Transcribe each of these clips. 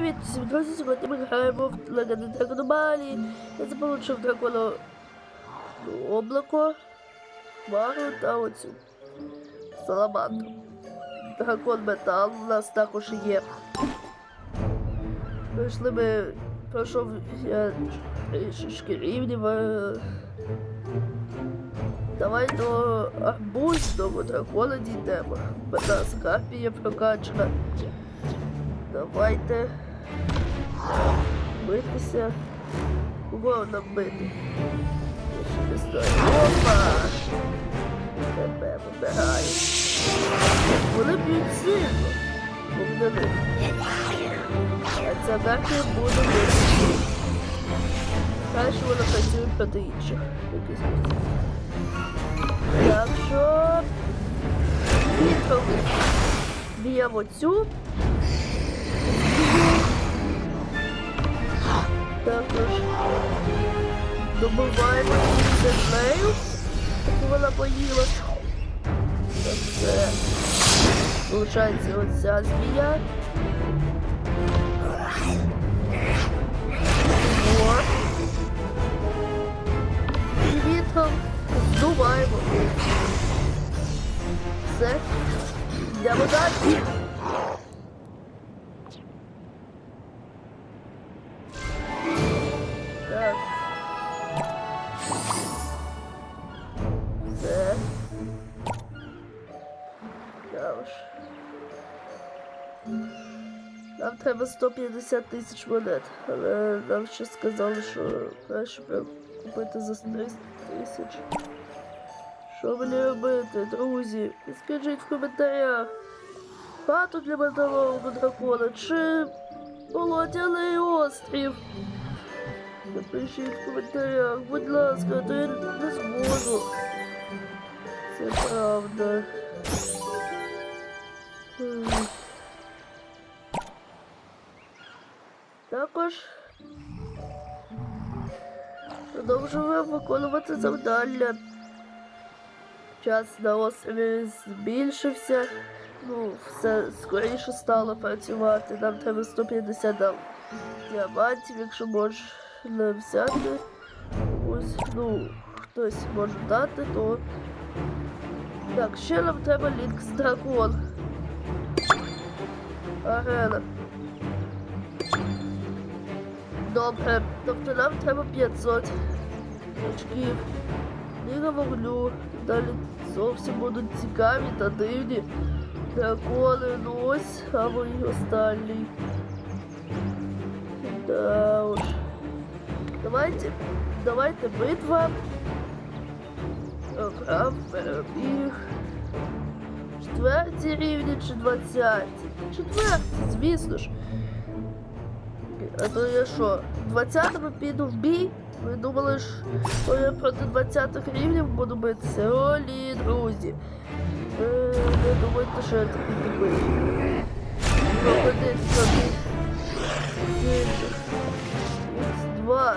Привіт! Всім друзі! Сьогодні ми граємо в Легенди Драгономалії. Я заполучив дракона облако, хмару та оцю саламандру. Дракон метал у нас також є. Пройшли ми, пройшов я трішечки рівнів. Давай до арбузного дракона дійдемо. Мене скарпія прокачана. Давайте битися. Кого нам бити? Я ще не знаю. Опа! Тебе вибираю. Вони б'ють сильно. Вогнени. А ця карта буде бити. Краще вона працює проти інших. Так що... Вітром б'ємо цю. Добиваємо землею, таку вона поїла. Це виходить оця змія. О. І вітром здуваємо. Все. Йдемо далі. Нам треба 150 тисяч монет, але нам ще сказали, що краще купити за 300 тисяч. Що мені робити, друзі? Скажіть в коментарях. Хату для металового дракона чи болотяний острів? Напишіть в коментарях, будь ласка, то виконувати завдання. Час на острові збільшився. Ну, все скоріше стало працювати. Нам треба 150 дам діамантів, якщо можна взяти. Ось, ну, хтось може дати, то. Так, ще нам треба лінкс дракон. Арена. Добре, тобто нам треба 500 очків. Ліга вогню. Далі зовсім будуть цікаві та дивні. Дракони, ну ось, а мої останній. Да уж. Давайте, давайте битва. Грав, перебіг. Четверті рівні чи двадцяті? Четверті, звісно ж. А то я що, 20-ми піду в бій? Ви думали, що я проти 20-х рівнів буду битися? Олі, друзі. Ви не думайте, що я такий тупий. Проходить собі. Два.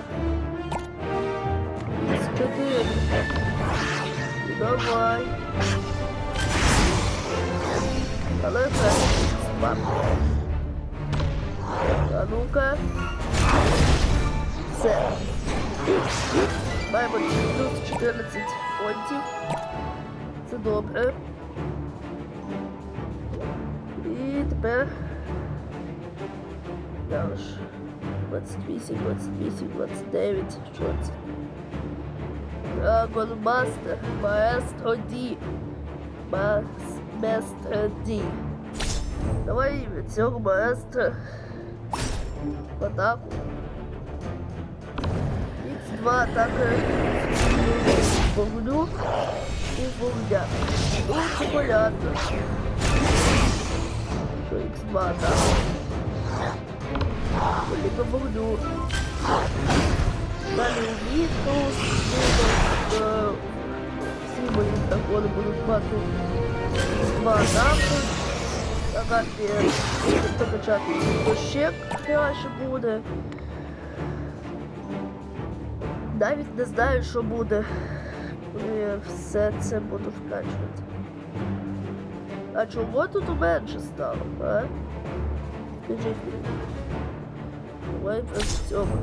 Чотири. Давай. 14 понтів. Це добре. І тепер. Далі. 28, 28, 29. Що це? Dragon Master. Маестро Ді. Мас... Местро Ді. Давай від цього маестра в атаку. Х2 атака вогню і вогня. Це понятно. Що Х2 атака. Велика вогню. Далі у вітку. Всі мої дракони будуть мати Х2 атаку. Агапі покачати дощек краще буде. Навіть не знаю, що буде, все це буду вкачувати. А чого тут менше стало, а? Скажіть мені. Майнкрафт сьома.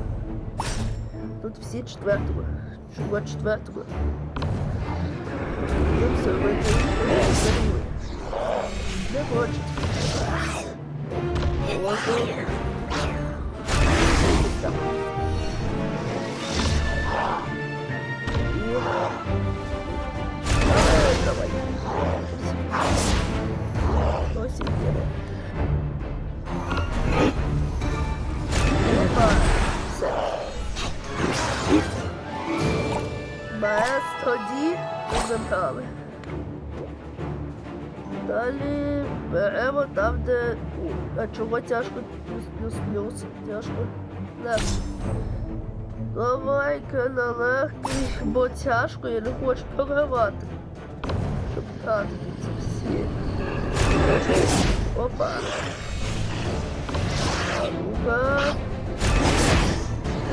Тут всі четвертого. Чого четвертого? Ну все, вийти. Не хочуть. Можу. Тоді забрали. Далі беремо там, де. О, А чого тяжко плюс-плюс-плюс? Тяжко. Давай-ка на легкий, бо тяжко, я не хочу програвати. Щоб втратити ці всі. Опа. Ну-ка.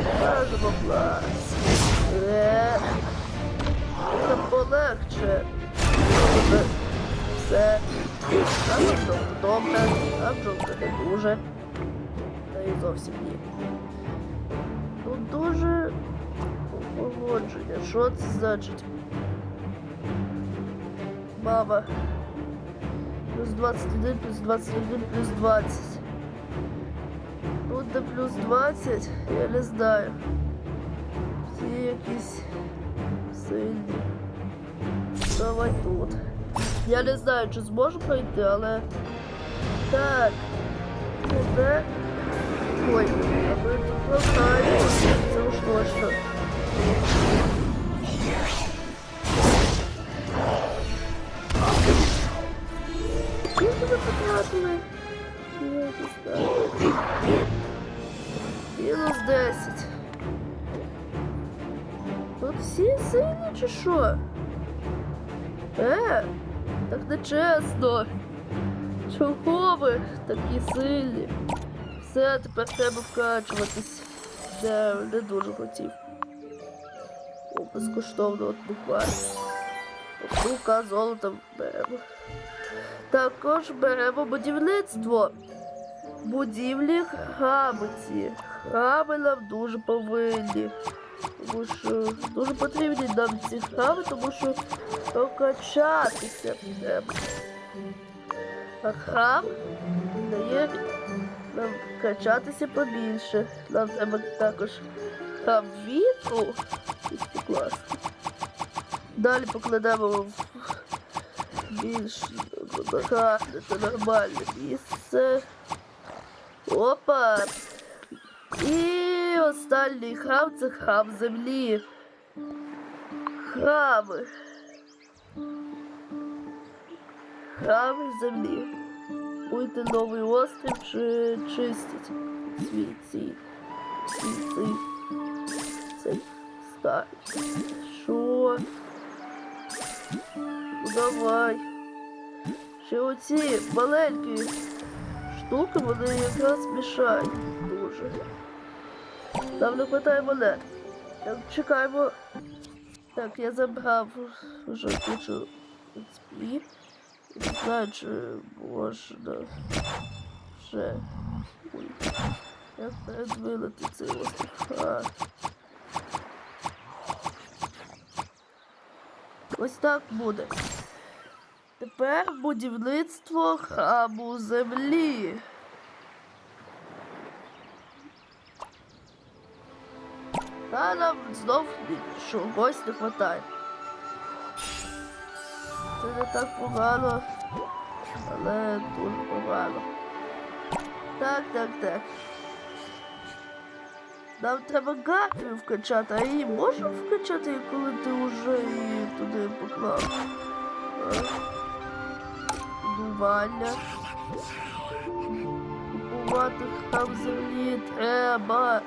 Покажемо клас. Е. Це полегше. Все. Ну добре. А бджолка не дуже. Та і зовсім ні. Ну дуже погодження. Що це значить? Мама. Плюс 21, плюс 21, плюс 20. Тут де плюс 20, я не знаю. Всі якісь сильні. Давай тут. Я не знаю, чи зможу пройти, але. Так. Тебе. Ой, а ми тут програємо. Це уж точно. Скільки ви потратили? Я не знаю. Мінус 10. Тут всі сильні чи що? Е, так не чесно. Чого ви такі сильні? Все, тепер треба вкачуватись. Я не дуже хотів. О, безкоштовно от буквально. Штука золота беремо. Також беремо будівництво. Будівлі хабиці. Храби нам дуже повинні. Тому що дуже потрібні нам ці храми, тому що прокачатися треба. А храм дає нам качатися побільше. Нам треба також храм вітру покласти. Далі покладемо в більш гарне та нормальне місце. Опа! І останній храм це храм землі. Храми. Храми землі. Будьте новий острів чи чистить. Свій цей. Цей старий. Що? Ну давай. Ще оці маленькі штуки, вони якраз мішають дуже. Нам не вистачає монет. Так, чекаємо. Так, я забрав вже кучу XP. Не знаю, чи можна ще. Ой. Як передвинути цей острів? Ось так буде. Тепер будівництво храму землі. Та нам знов чогось не вистачає. Це не так погано, але дуже погано. Так, так, так. Нам треба гарпію вкачати, а її можна вкачати, коли ти вже її туди поклав. А? Будування. Купувати храм землі треба.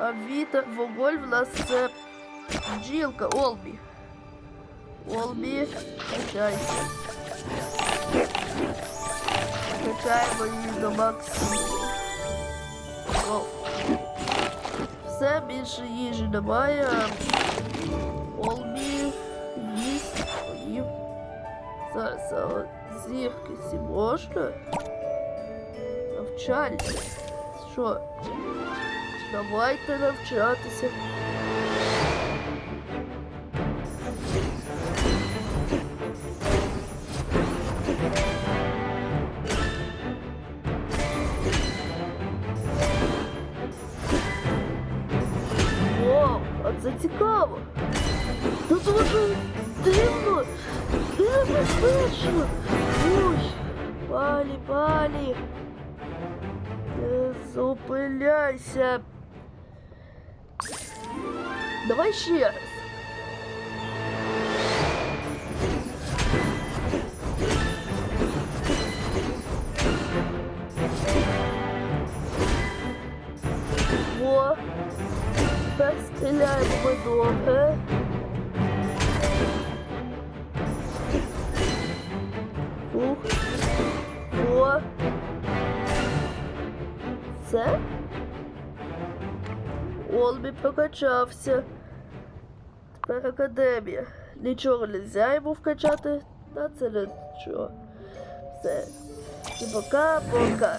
Вітер, вогонь в нас це бджілка, Олбі. Олбі, качайся. Качаємо її до максимуму. Все більше їжі немає. Олбі їсть, поїв. Зараз зірки ці можна? Навчальні. Що? Давайте навчатися. Вау, а це цікаво. Тут дуже дивно і небезпечно. Ой, палі, палі. Не зупиняйся. Давай ще раз. Во. Тепер стріляємо ми добре. Ух. О. Це? Олбі прокачався. Тепер академія. Нічого не можна йому вкачати, та це нічого. Все. І пока-пока.